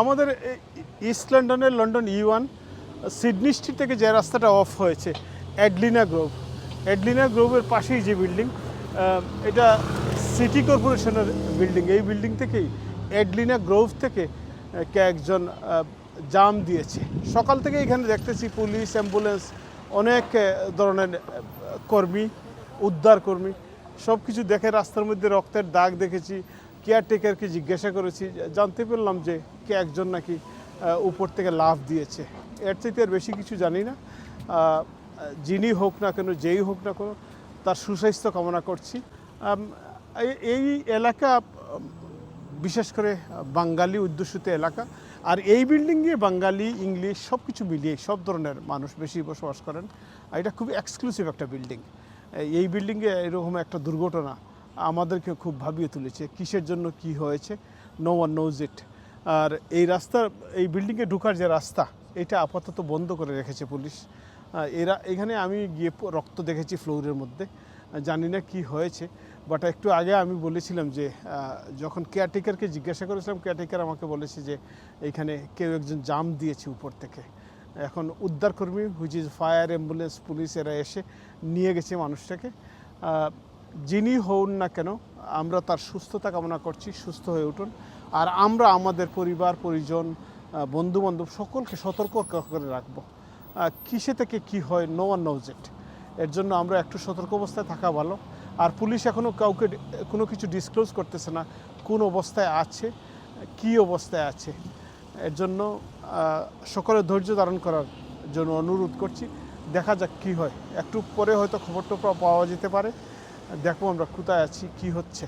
আমাদের ইস্ট লন্ডনের London E one Sidney Street থেকে যে রাস্তাটা অফ হয়েছে অ্যাডলিনা গ্রোভ অ্যাডলিনা গ্রোভের পাশেই যে বিল্ডিং এটা সিটি কর্পোরেশনের বিল্ডিং এই বিল্ডিং থেকেই অ্যাডলিনা গ্রোভ থেকে একজন জাম দিয়েছে। সকাল থেকে এখানে দেখতেছি পুলিশ অ্যাম্বুলেন্স অনেক ধরনের কর্মী উদ্ধার কর্মী সব কিছু দেখে রাস্তার মধ্যে রক্তের দাগ দেখেছি। কেয়ারটেকারকে জিজ্ঞাসা করেছি, জানতে পারলাম যে কে একজন নাকি উপর থেকে লাফ দিয়েছে। এর চাইতে আর বেশি কিছু জানি না। যিনি হোক না কেন, যেই হোক না কেন, তার সুস্বাস্থ্য কামনা করছি। এই- এলাকা বিশেষ করে বাঙালি অধ্যুষিত এলাকা। আর এই বিল্ডিংয়ে বাঙালি, ইংলিশ সব কিছু মিলিয়ে সব ধরনের মানুষ বেশি বসবাস করেন। এটা খুব এক্সক্লুসিভ একটা বিল্ডিং এই বিল্ডিংয়ে এরকম একটা দুর্ঘটনা আমাদেরকে খুব ভাবিয়ে তুলেছে, কিসের জন্য কি হয়েছে নো ওয়ান নোজ ইট আর এই রাস্তার এই বিল্ডিংয়ে ঢোকার যে রাস্তা, এটা আপাতত বন্ধ করে রেখেছে পুলিশ। এরা, এখানে আমি গিয়ে রক্ত দেখেছি ফ্লোরের মধ্যে। জানি না কি হয়েছে বাট একটু আগে আমি বলেছিলাম যে যখন কেয়ারটেকারকে জিজ্ঞাসা করেছিলাম কেয়ারটেকার আমাকে বলেছে যে এইখানে কেউ একজন জাম দিয়েছে উপর থেকে। এখন উদ্ধারকর্মী which is fire ambulance police এরা এসে নিয়ে গেছে মানুষটাকে। যিনি হন না কেন, আমরা তার সুস্থতা কামনা করছি, সুস্থ হয়ে উঠুন। আর আমরা আমাদের পরিবার, পরিজন বন্ধু বান্ধব সকলকে সতর্ক করে রাখব। কিসে থেকে কি হয় নো ওয়ান নোজ এর জন্য আমরা একটু সতর্ক অবস্থায় থাকা ভালো। আর পুলিশ এখনও কাউকে কোনো কিছু ডিসক্লোজ করতেছে না, কোন অবস্থায় আছে, কি অবস্থায় আছে। এর জন্য সকলের ধৈর্য ধারণ করার জন্য অনুরোধ করছি। দেখা যাক কি হয়। একটু পরে হয়তো খবরটা পাওয়া যেতে পারে। দেখব আমরা কোথায় আছি কি হচ্ছে।